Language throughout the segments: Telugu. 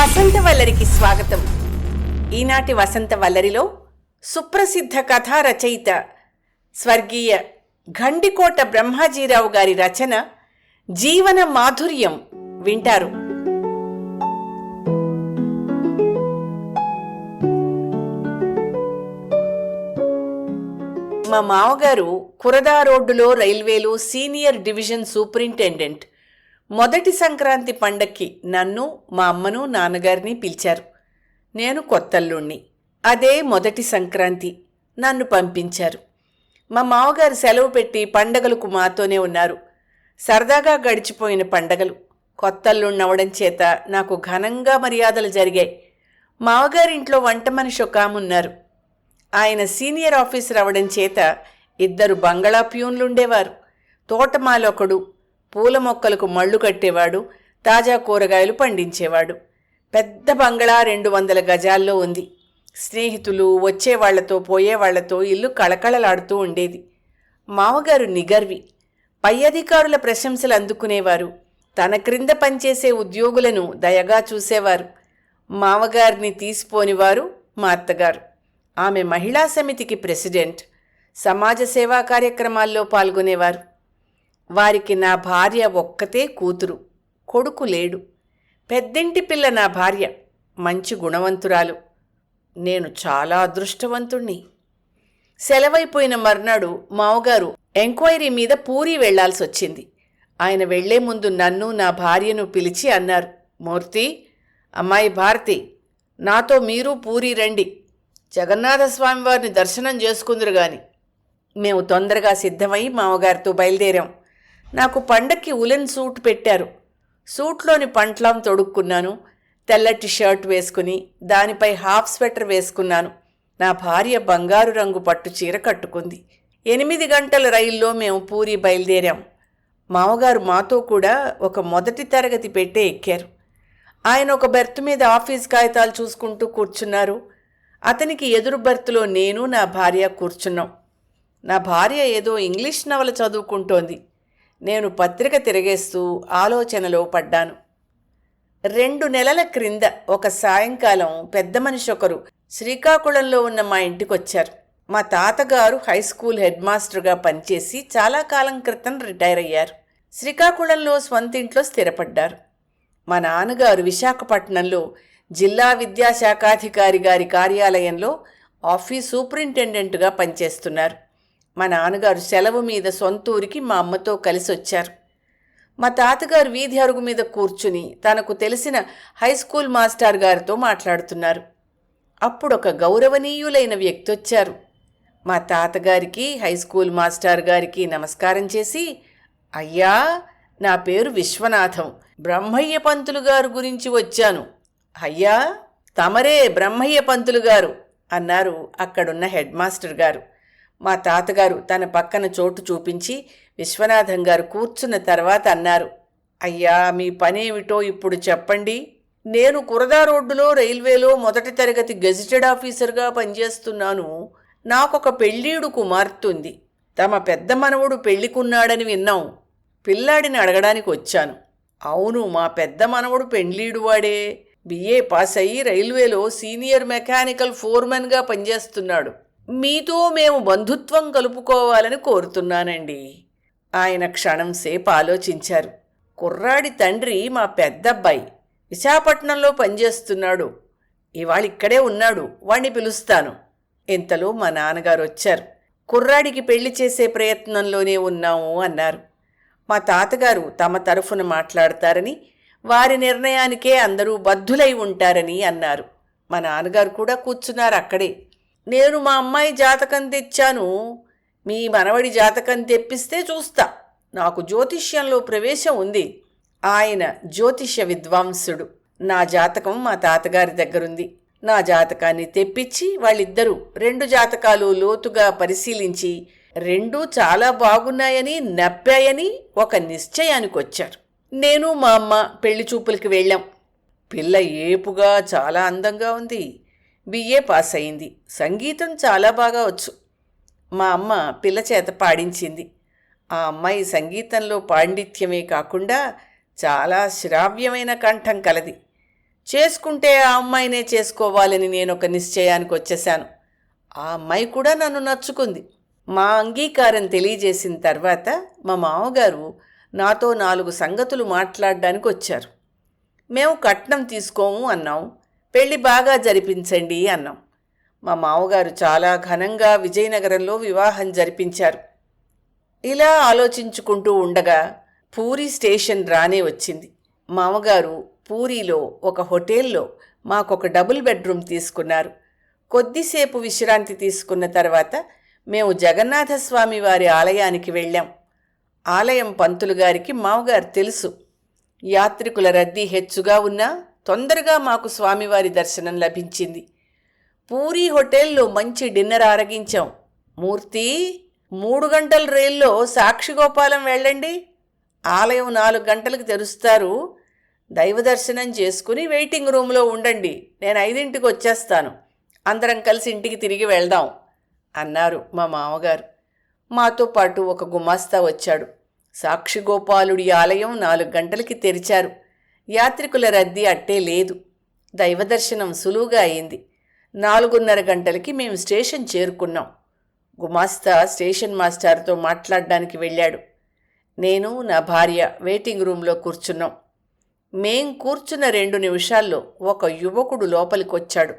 వసంత వల్లరికి స్వాగతం. ఈనాటి వసంత వల్లరిలో సుప్రసిద్ధ కథా రచయిత స్వర్గీయ గండికోట బ్రహ్మాజీరావు గారి రచన జీవన మాధుర్యం వింటారు. మా మామగారు కురదా రోడ్డులో రైల్వేలో సీనియర్ డివిజన్ సూపరింటెండెంట్ మొదటి సంక్రాంతి పండక్కి నన్ను మా అమ్మను నాన్నగారిని పిలిచారు. నేను కొత్తల్లుణ్ణి. అదే మొదటి సంక్రాంతి నన్ను పంపించారు. మా మామగారు సెలవు పెట్టి పండగలకు మాతోనే ఉన్నారు. సరదాగా గడిచిపోయిన పండగలు కొత్తల్లున్నవడం చేత నాకు ఘనంగా మర్యాదలు జరిగాయి. మామగారింట్లో వంట మనిషి ఒక ఉన్నారు. ఆయన సీనియర్ ఆఫీసర్ అవడం చేత ఇద్దరు బంగళా ప్యూన్లుండేవారు తోటమాలొకడు పూల మొక్కలకు మళ్ళు కట్టేవాడు తాజా కూరగాయలు పండించేవాడు. పెద్ద బంగళా రెండు వందల గజాల్లో ఉంది. స్నేహితులు వచ్చేవాళ్ళతో పోయేవాళ్ళతో ఇల్లు కళకళలాడుతూ ఉండేది. మామగారు నిగర్వి. పై అధికారుల ప్రశంసలు అందుకునేవారు. తన క్రింద పనిచేసే ఉద్యోగులను దయగా చూసేవారు. మామగారిని తీసిపోనివారు మా అత్తగారు. ఆమె మహిళా సమితికి ప్రెసిడెంట్. సమాజ సేవా కార్యక్రమాల్లో పాల్గొనేవారు. వారికి నా భార్య ఒక్కతే కూతురు కొడుకు లేడు. పెద్దింటి పిల్ల నా భార్య మంచి గుణవంతురాలు. నేను చాలా అదృష్టవంతుణ్ణి. సెలవైపోయిన మర్నాడు మావగారు ఎంక్వైరీ మీద పూరి వెళ్ళాల్సి వచ్చింది ఆయన వెళ్ళే ముందు నన్ను నా భార్యను పిలిచి అన్నారు మూర్తి అమ్మాయి భారతి నాతో మీరు పూరి రండి. జగన్నాథస్వామివారిని దర్శనం చేసుకుందరు గాని మేము తొందరగా సిద్ధమై మామగారితో బయలుదేరాం. నాకు పండక్కి ఉలెన్ సూట్ పెట్టారు. సూట్లోని పంట్లాం తొడుక్కున్నాను. తెల్లటి షర్ట్ వేసుకుని దానిపై హాఫ్ స్వెటర్ వేసుకున్నాను. నా భార్య బంగారు రంగు పట్టు చీర కట్టుకుంది. ఎనిమిది గంటల రైల్లో మేము పూరి బయలుదేరాం. మామగారు మాతో కూడా ఒక మొదటి తరగతి పెట్టే ఎక్కారు. ఆయన ఒక బెర్త్ మీద ఆఫీస్ కాగితాలు చూసుకుంటూ కూర్చున్నారు. అతనికి ఎదురు బెర్త్లో నేను నా భార్య కూర్చున్నాం. నా భార్య ఏదో ఇంగ్లీష్ నవల చదువుకుంటోంది. నేను పత్రిక తిరగేస్తూ ఆలోచనలో పడ్డాను. రెండు నెలల క్రింద ఒక సాయంకాలం పెద్ద మనిషి ఒకరు శ్రీకాకుళంలో ఉన్న మా ఇంటికొచ్చారు. మా తాతగారు హై స్కూల్ హెడ్ మాస్టర్గా పనిచేసి చాలా కాలం క్రితం రిటైర్ అయ్యారు. శ్రీకాకుళంలో స్వంతింట్లో స్థిరపడ్డారు. మా నాన్నగారు విశాఖపట్నంలో జిల్లా విద్యాశాఖాధికారి గారి కార్యాలయంలో ఆఫీస్ సూపరింటెండెంట్గా పనిచేస్తున్నారు. మా నాన్నగారు సెలవు మీద సొంతూరికి మా అమ్మతో కలిసి వచ్చారు. మా తాతగారు వీధి అరుగు మీద కూర్చుని తనకు తెలిసిన హై స్కూల్ మాస్టర్ గారితో మాట్లాడుతున్నారు. అప్పుడొక గౌరవనీయులైన వ్యక్తి వచ్చారు మా తాతగారికి హై స్కూల్ మాస్టర్ గారికి నమస్కారం చేసి అయ్యా నా పేరు విశ్వనాథం. బ్రహ్మయ్య పంతులు గారు గురించి వచ్చాను. అయ్యా తమరే బ్రహ్మయ్య పంతులు గారు అన్నారు అక్కడున్న హెడ్ మాస్టర్ గారు. మా తాతగారు తన పక్కన చోటు చూపించి విశ్వనాథం గారు కూర్చున్న తర్వాత అన్నారు. అయ్యా మీ పనేమిటో ఇప్పుడు చెప్పండి. నేను కురదా రోడ్డులో రైల్వేలో మొదటి తరగతి గెజిటెడ్ ఆఫీసర్గా పనిచేస్తున్నాను. నాకొక పెళ్ళీడు కుమార్తెంది. తమ పెద్ద మనవడు పెళ్ళికున్నాడని విన్నాం. పిల్లాడిని అడగడానికి వచ్చాను. అవును మా పెద్ద మనవడు పెండ్లీడు వాడే. బిఏ పాస్ అయ్యి రైల్వేలో సీనియర్ మెకానికల్ ఫోర్మెన్గా పనిచేస్తున్నాడు. మీతో మేము బంధుత్వం కలుపుకోవాలని కోరుతున్నానండి. ఆయన క్షణం సేపు ఆలోచించారు. కుర్రాడి తండ్రి మా పెద్దబ్బాయి. విశాఖపట్నంలో పనిచేస్తున్నాడు. ఇవాళ ఇక్కడే ఉన్నాడు. వాణ్ణి పిలుస్తాను. ఇంతలో మా నాన్నగారు వచ్చారు. కుర్రాడికి పెళ్ళి చేసే ప్రయత్నంలోనే ఉన్నాము అన్నారు. మా తాతగారు తమ తరఫున మాట్లాడతారని వారి నిర్ణయానికే అందరూ బద్ధులై ఉంటారని అన్నారు. మా నాన్నగారు కూడా కూర్చున్నారు అక్కడే. నేను మా అమ్మాయి జాతకం తెచ్చాను. మీ మనవడి జాతకం తెప్పిస్తే చూస్తా. నాకు జ్యోతిష్యంలో ప్రవేశం ఉంది. ఆయన జ్యోతిష్య విద్వాంసుడు. నా జాతకం మా తాతగారి దగ్గరుంది. నా జాతకాన్ని తెప్పించి వాళ్ళిద్దరూ రెండు జాతకాలు లోతుగా పరిశీలించి రెండూ చాలా బాగున్నాయని నప్పాయని ఒక నిశ్చయానికి వచ్చారు. నేను మా అమ్మ పెళ్ళి చూపులకి వెళ్ళాం. పిల్ల ఏపుగా చాలా అందంగా ఉంది. బిఏ పాస్ అయింది సంగీతం చాలా బాగా వచ్చు. మా అమ్మ పిల్ల చేత పాడించింది. ఆ అమ్మాయి సంగీతంలో పాండిత్యమే కాకుండా చాలా శ్రావ్యమైన కంఠం కలది. చేసుకుంటే ఆ అమ్మాయినే చేసుకోవాలని నేను ఒక నిశ్చయానికి వచ్చేశాను. ఆ అమ్మాయి కూడా నన్ను నచ్చుకుంది. మా అంగీకారం తెలియజేసిన తర్వాత మా మామగారు నాతో నాలుగు సంగతులు మాట్లాడడానికి వచ్చారు. మేము కట్నం తీసుకోము అన్నాం పెళ్ళి బాగా జరిపించండి అన్నాం. మా మామగారు చాలా ఘనంగా విజయనగరంలో వివాహం జరిపించారు. ఇలా ఆలోచించుకుంటూ ఉండగా పూరి స్టేషన్ రానే వచ్చింది. మామగారు పూరిలో ఒక హోటల్లో మాకొక డబుల్ బెడ్రూమ్ తీసుకున్నారు. కొద్దిసేపు విశ్రాంతి తీసుకున్న తర్వాత మేము జగన్నాథస్వామి వారి ఆలయానికి వెళ్ళాం. ఆలయం పంతులు గారికి మామగారు తెలుసు. యాత్రికుల రద్దీ హెచ్చుగా ఉన్నా తొందరగా మాకు స్వామివారి దర్శనం లభించింది. పూరి హోటల్లో మంచి డిన్నర్ ఆరగించాం. మూర్తి మూడు గంటల రైల్లో సాక్షిగోపాలం వెళ్ళండి. ఆలయం నాలుగు గంటలకు తెరుస్తారు. దైవ దర్శనం చేసుకుని వెయిటింగ్ రూమ్లో ఉండండి. నేను ఐదింటికి వచ్చేస్తాను. అందరం కలిసి ఇంటికి తిరిగి వెళ్దాం అన్నారు మా మామగారు. మాతో పాటు ఒక గుమాస్తా వచ్చాడు. సాక్షిగోపాలుడి ఆలయం నాలుగు గంటలకి తెరిచారు. యాత్రికుల రద్దీ అట్టే లేదు. దైవదర్శనం సులువుగా అయింది. నాలుగున్నర గంటలకి మేము స్టేషన్ చేరుకున్నాం. గుమాస్తా స్టేషన్ మాస్టర్తో మాట్లాడడానికి వెళ్ళాడు. నేను నా భార్య వెయిటింగ్ రూమ్లో కూర్చున్నాం. మేం కూర్చున్న రెండు నిమిషాల్లో ఒక యువకుడు లోపలికొచ్చాడు.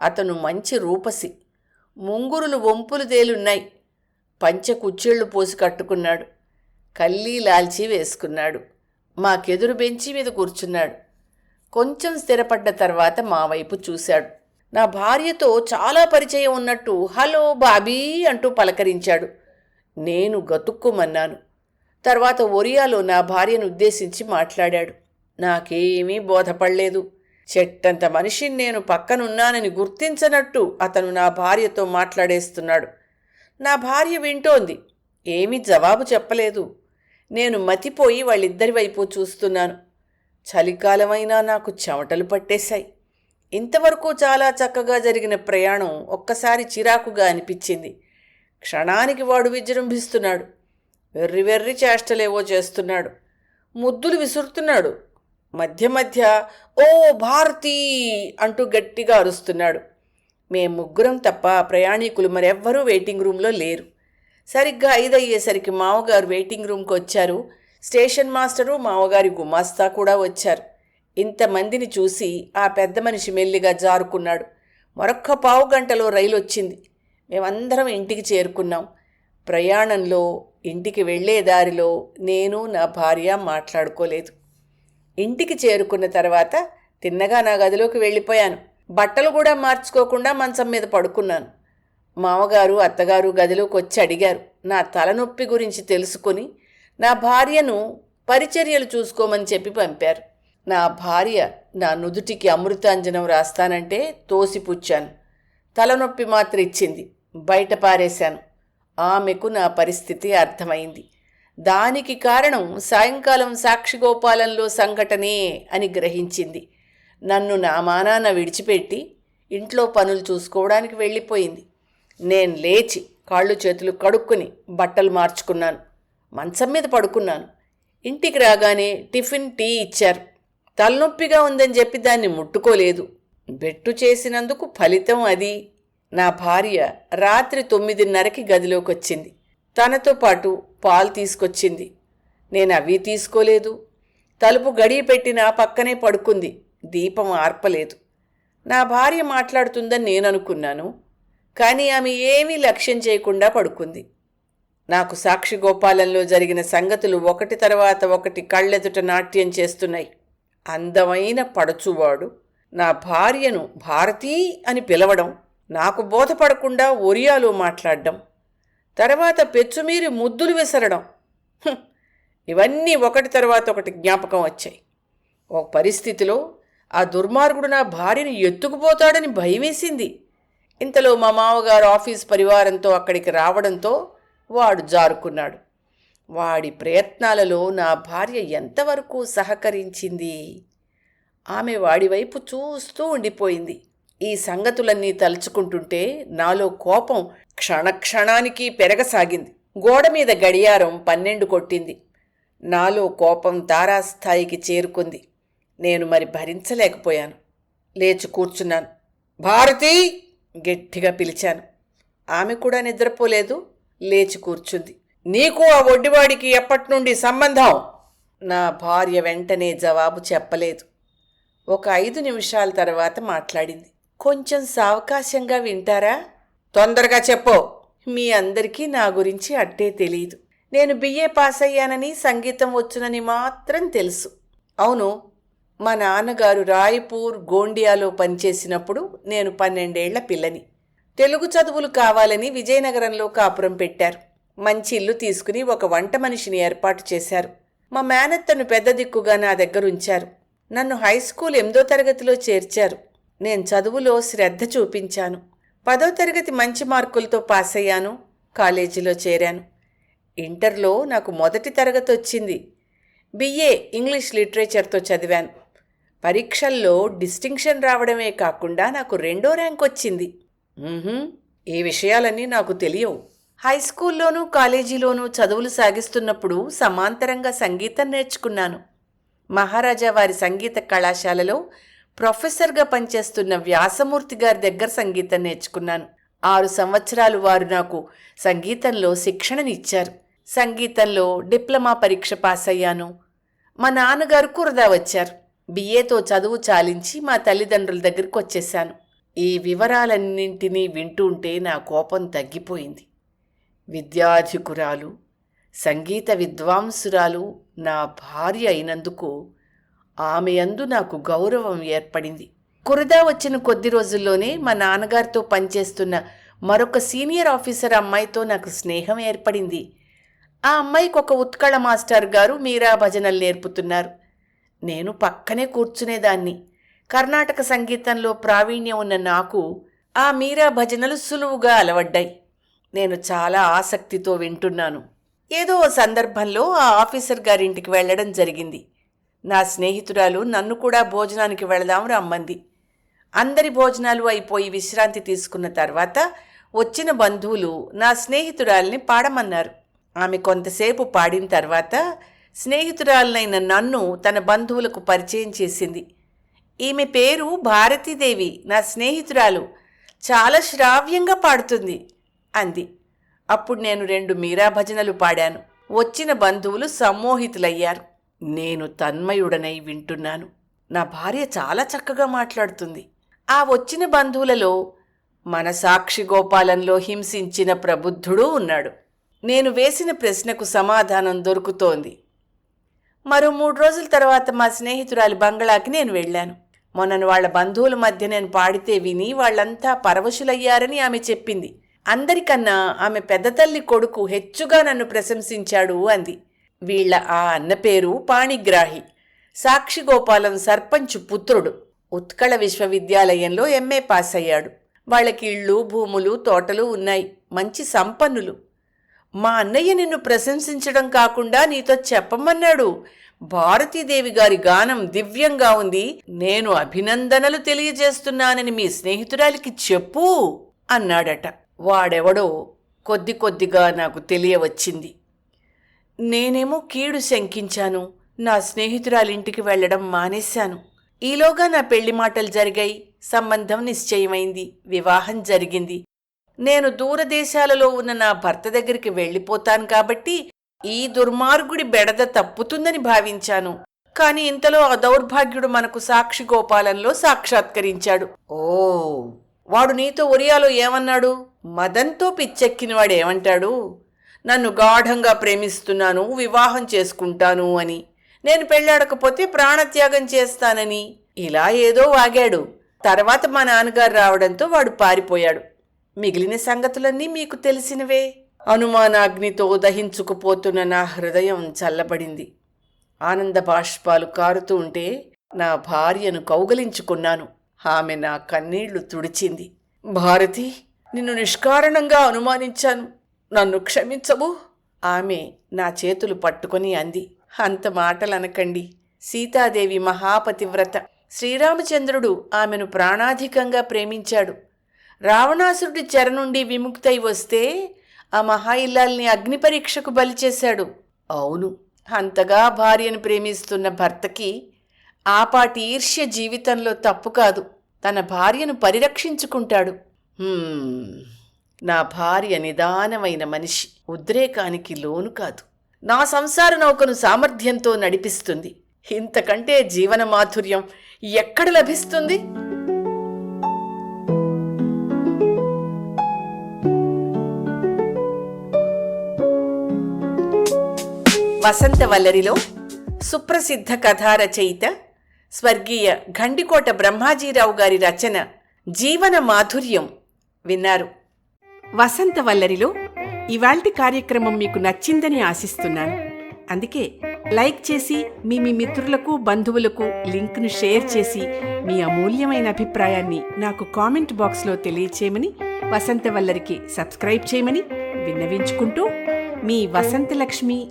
అతను మంచి రూపసి. ముంగురులు వంపులు తేలున్నాయి. పంచె కుచ్చేళ్ళు పోసి కట్టుకున్నాడు. కల్లీ లాల్చి వేసుకున్నాడు. మాకెదురు బెంచి మీద కూర్చున్నాడు. కొంచెం స్థిరపడ్డ తర్వాత మా వైపు చూశాడు. నా భార్యతో చాలా పరిచయం ఉన్నట్టు హలో బాబీ అంటూ పలకరించాడు. నేను గతుక్కుమన్నాను. తర్వాత ఒరియాలో నా భార్యను ఉద్దేశించి మాట్లాడాడు. నాకేమీ బోధపడలేదు. చెట్టంత మనిషిని నేను పక్కనున్నానని గుర్తించనట్టు అతను నా భార్యతో మాట్లాడేస్తున్నాడు. నా భార్య వింటోంది. ఏమీ జవాబు చెప్పలేదు. నేను మతిపోయి వాళ్ళిద్దరి వైపు చూస్తున్నాను. చలికాలమైనా నాకు చెమటలు పట్టేశాయి. ఇంతవరకు చాలా చక్కగా జరిగిన ప్రయాణం ఒక్కసారి చిరాకుగా అనిపించింది. క్షణానికి వాడు విజృంభిస్తున్నాడు. వెర్రి వెర్రి చేష్టలేవో చేస్తున్నాడు. ముద్దులు విసురుతున్నాడు. మధ్య మధ్య ఓ భారతీ అంటూ గట్టిగా అరుస్తున్నాడు. మేం ముగ్గురం తప్ప ప్రయాణికులు మరెవ్వరూ వెయిటింగ్ రూమ్లో లేరు. సరిగ్గా ఐదయ్యేసరికి మామగారు వెయిటింగ్ రూమ్కి వచ్చారు. స్టేషన్ మాస్టరు మామగారి గుమాస్తా కూడా వచ్చారు. ఇంతమందిని చూసి ఆ పెద్ద మనిషి మెల్లిగా జారుకున్నాడు. మరొక్క పావు గంటలో రైలు వచ్చింది మేమందరం ఇంటికి చేరుకున్నాం. ప్రయాణంలో ఇంటికి వెళ్ళే దారిలో నేను నా భార్య మాట్లాడుకోలేదు. ఇంటికి చేరుకున్న తర్వాత తిన్నగా నా గదిలోకి వెళ్ళిపోయాను. బట్టలు కూడా మార్చుకోకుండా మంచం మీద పడుకున్నాను. మామగారు అత్తగారు గదిలోకి వచ్చి అడిగారు. నా తలనొప్పి గురించి తెలుసుకొని నా భార్యను పరిచర్యలు చూసుకోమని చెప్పి పంపారు. నా భార్య నా నుదుటికి అమృతాంజనం రాస్తానంటే తోసిపుచ్చాను. తలనొప్పి మాత్రం ఇచ్చింది. బయట పారేశాను. ఆమెకు నా పరిస్థితి అర్థమైంది. దానికి కారణం సాయంకాలం సాక్షిగోపాలంలో సంఘటనే అని గ్రహించింది. నన్ను నా మానాన విడిచిపెట్టి ఇంట్లో పనులు చూసుకోవడానికి వెళ్ళిపోయింది. నేను లేచి కాళ్ళు చేతులు కడుక్కుని బట్టలు మార్చుకున్నాను. మంచం మీద పడుకున్నాను. ఇంటికి రాగానే టిఫిన్ టీ ఇచ్చారు. తలనొప్పిగా ఉందని చెప్పి దాన్ని ముట్టుకోలేదు. బెట్టు చేసినందుకు ఫలితం అది. నా భార్య రాత్రి తొమ్మిదిన్నరకి గదిలోకి వచ్చింది తనతో పాటు పాలు తీసుకొచ్చింది. నేను అవి తీసుకోలేదు. తలుపు గడియ పెట్టిన పక్కనే పడుకుంది. దీపం ఆర్పలేదు. నా భార్య మాట్లాడుతుందని నేను అనుకున్నాను కానీ ఆమె ఏమీ లక్ష్యం చేయకుండా పడుకుంది. నాకు సాక్షి గోపాలంలో జరిగిన సంగతులు ఒకటి తర్వాత ఒకటి కళ్ళెదుట నాట్యం చేస్తున్నాయి. అందమైన పడచువాడు నా భార్యను భారతీ అని పిలవడం నాకు బోధపడకుండా ఒరియాలో మాట్లాడడం తర్వాత పెచ్చుమీరి ముద్దులు విసరడం ఇవన్నీ ఒకటి తర్వాత ఒకటి జ్ఞాపకం వచ్చాయి. ఒక పరిస్థితిలో ఆ దుర్మార్గుడు నా భార్యను ఎత్తుకుపోతాడని భయమేసింది. ఇంతలో మా మామగారు ఆఫీస్ పరివారంతో అక్కడికి రావడంతో వాడు జారుకున్నాడు. వాడి ప్రయత్నాలలో నా భార్య ఎంతవరకు సహకరించింది? ఆమె వాడివైపు చూస్తూ ఉండిపోయింది. ఈ సంగతులన్నీ తలుచుకుంటుంటే నాలో కోపం క్షణక్షణానికి పెరగసాగింది. గోడ మీద గడియారం పన్నెండు కొట్టింది. నాలో కోపం తారాస్థాయికి చేరుకుంది. నేను మరి భరించలేకపోయాను. లేచి కూర్చున్నాను. భారతి! గట్టిగా పిలిచాను. ఆమె కూడా నిద్రపోలేదు లేచి కూర్చుంది. నీకు ఆ ఒడ్డివాడికి ఎప్పటి నుండి సంబంధం? నా భార్య వెంటనే జవాబు చెప్పలేదు. ఒక ఐదు నిమిషాల తర్వాత మాట్లాడింది. కొంచెం సావకాశంగా వింటారా? తొందరగా చెప్పు. మీ అందరికీ నా గురించి అట్టే తెలియదు నేను బిఏ పాస్ అయ్యానని సంగీతం వచ్చునని మాత్రం తెలుసు. అవును మా నాన్నగారు రాయపూర్ గోండియాలో పనిచేసినప్పుడు నేను పన్నెండేళ్ళ పిల్లని. తెలుగు చదువులు కావాలని విజయనగరంలో కాపురం పెట్టారు. మంచి ఇల్లు తీసుకుని ఒక వంట మనిషిని ఏర్పాటు చేశారు. మా మేనత్తను పెద్ద దిక్కుగా నా దగ్గర ఉంచారు నన్ను హై స్కూల్ ఎనిమిదో తరగతిలో చేర్చారు. నేను చదువులో శ్రద్ధ చూపించాను. పదో తరగతి మంచి మార్కులతో పాస్ అయ్యాను కాలేజీలో చేరాను. ఇంటర్లో నాకు మొదటి తరగతి వచ్చింది బిఏ ఇంగ్లీష్ లిటరేచర్తో చదివాను. పరీక్షల్లో డిస్టింక్షన్ రావడమే కాకుండా నాకు రెండో ర్యాంక్ వచ్చింది. ఈ విషయాలన్నీ నాకు తెలియవు. హై స్కూల్లోనూ కాలేజీలోనూ చదువులు సాగిస్తున్నప్పుడు సమాంతరంగా సంగీతం నేర్చుకున్నాను. మహారాజా వారి సంగీత కళాశాలలో ప్రొఫెసర్గా పనిచేస్తున్న వ్యాసమూర్తి గారి దగ్గర సంగీతం నేర్చుకున్నాను. ఆరు సంవత్సరాలు వారు నాకు సంగీతంలో శిక్షణనిచ్చారు సంగీతంలో డిప్లొమా పరీక్ష పాస్ అయ్యాను మా నాన్నగారు కురదా వచ్చారు. బిఏతో చదువు చాలించి మా తల్లిదండ్రుల దగ్గరికి వచ్చేశాను. ఈ వివరాలన్నింటినీ వింటుంటే నా కోపం తగ్గిపోయింది. విద్యాధికురాలు సంగీత విద్వాంసురాలు నా భార్య అయినందుకు ఆమె యందు నాకు గౌరవం ఏర్పడింది. కురదా వచ్చిన కొద్ది రోజుల్లోనే మా నాన్నగారితో పనిచేస్తున్న మరొక సీనియర్ ఆఫీసర్ అమ్మాయితో నాకు స్నేహం ఏర్పడింది. ఆ అమ్మాయికి ఒక ఉత్కళ మాస్టర్ గారు మీరా భజనలు నేర్పుతున్నారు. నేను పక్కనే కూర్చునేదాన్ని. కర్ణాటక సంగీతంలో ప్రావీణ్యం ఉన్న నాకు ఆ మీరా భజనలు సులువుగా అలవడ్డాయి. నేను చాలా ఆసక్తితో వింటున్నాను. ఏదో సందర్భంలో ఆ ఆఫీసర్ గారింటికి వెళ్ళడం జరిగింది. నా స్నేహితురాలు నన్ను కూడా భోజనానికి వెళదాం రమ్మంది. అందరి భోజనాలు అయిపోయి విశ్రాంతి తీసుకున్న తర్వాత వచ్చిన బంధువులు నా స్నేహితురాల్ని పాడమన్నారు. ఆమె కొంతసేపు పాడిన తర్వాత స్నేహితురాలనైన నన్ను తన బంధువులకు పరిచయం చేసింది. ఈమె పేరు భారతీదేవి నా స్నేహితురాలు. చాలా శ్రావ్యంగా పాడుతుంది అంది. అప్పుడు నేను రెండు మీరా భజనలు పాడాను. వచ్చిన బంధువులు సమ్మోహితులయ్యారు. నేను తన్మయుడనై వింటున్నాను. నా భార్య చాలా చక్కగా మాట్లాడుతుంది. ఆ వచ్చిన బంధువులలో మన సాక్షి గోపాలంలో హింసించిన ప్రబుద్ధుడు ఉన్నాడు. నేను వేసిన ప్రశ్నకు సమాధానం దొరుకుతోంది. మరో మూడు రోజుల తర్వాత మా స్నేహితురాలి బంగళాకి నేను వెళ్ళాను. మొన్న వాళ్ళ బంధువుల మధ్య నేను పాడితే విని వాళ్ళంతా పరవశులయ్యారని ఆమె చెప్పింది. అందరికన్నా ఆమె పెద్ద తల్లి కొడుకు హెచ్చుగా నన్ను ప్రశంసించాడు అంది. వీళ్ళ ఆ అన్న పేరు పాణిగ్రాహి. సాక్షిగోపాలం సర్పంచ్ పుత్రుడు. ఉత్కళ విశ్వవిద్యాలయంలో ఎంఏ పాస్ అయ్యాడు వాళ్ళకి ఇళ్ళు భూములు తోటలు ఉన్నాయి. మంచి సంపన్నులు. మా అన్నయ్య నిన్ను ప్రశంసించడం కాకుండా నీతో చెప్పమన్నాడు. భారతీదేవి గారి గానం దివ్యంగా ఉంది. నేను అభినందనలు తెలియజేస్తున్నానని మీ స్నేహితురాలికి చెప్పు అన్నాడట. వాడెవడో కొద్ది కొద్దిగా నాకు తెలియవచ్చింది. నేనేమో కీడు శంకించాను. నా స్నేహితురాలింటికి వెళ్ళడం మానేశాను. ఈలోగా నా పెళ్ళి మాటలు జరిగాయి. సంబంధం నిశ్చయమైంది. వివాహం జరిగింది. నేను దూరదేశాలలో ఉన్న నా భర్త దగ్గరికి వెళ్ళిపోతాను కాబట్టి ఈ దుర్మార్గుడి బెడద తప్పుతుందని భావించాను. కాని ఇంతలో ఆ దౌర్భాగ్యుడు మనకు సాక్షి గోపాలంలో సాక్షాత్కరించాడు. ఓ వాడు నీతో ఒరియాలో ఏమన్నాడు? మదంతో పిచ్చెక్కినవాడు ఏమంటాడు? నన్ను గాఢంగా ప్రేమిస్తున్నాను వివాహం చేసుకుంటాను అని. నేను పెళ్ళాడకపోతే ప్రాణత్యాగం చేస్తానని. ఇలా ఏదో వాగాడు. తర్వాత మా నాన్నగారు రావడంతో వాడు పారిపోయాడు. మిగిలిన సంగతులన్నీ మీకు తెలిసినవే. అనుమానాగ్నితో దహించుకుపోతున్న నా హృదయం చల్లబడింది. ఆనంద బాష్పాలు కారుతూ ఉంటే నా భార్యను కౌగలించుకున్నాను. ఆమె నా కన్నీళ్ళు తుడిచింది. భారతి నిన్ను నిష్కారణంగా అనుమానించాను. నన్ను క్షమించవు ఆమె నా చేతులు పట్టుకొని అంది. అంత మాటలనకండి. సీతాదేవి మహాపతివ్రత. శ్రీరామచంద్రుడు ఆమెను ప్రాణాధికంగా ప్రేమించాడు. రావణాసురుడి చెర నుండి విముక్తై వస్తే ఆ మహాయిల్లాల్ని అగ్నిపరీక్షకు అగ్ని పరీక్షకు బలి చేశాడు. అవును అంతగా భార్యను ప్రేమిస్తున్న భర్తకి ఆపాటి ఈర్ష్య జీవితంలో తప్పు కాదు. తన భార్యను పరిరక్షించుకుంటాడు. నా భార్య నిదానమైన మనిషి ఉద్రేకానికి లోను కాదు. నా సంసార నౌకను సామర్థ్యంతో నడిపిస్తుంది. ఇంతకంటే జీవన మాధుర్యం ఎక్కడ లభిస్తుంది? వసంతవల్లరిలో సుప్రసిద్ధ కథా రచయిత స్వర్గీయ ఘండికోట బ్రహ్మాజీరావు గారి రచన జీవన మాధుర్యం విన్నారు. వసంతవల్లరిలో ఇవాల్టి కార్యక్రమం మీకు నచ్చిందని ఆశిస్తున్నాను. అందుకే లైక్ చేసి మీ మీ మిత్రులకు బంధువులకు లింక్ను షేర్ చేసి మీ అమూల్యమైన అభిప్రాయాన్ని నాకు కామెంట్ బాక్స్లో తెలియచేయమని వసంతవల్లరికి సబ్స్క్రైబ్ చేయమని విన్నవించుకుంటూ మీ వసంతలక్ష్మి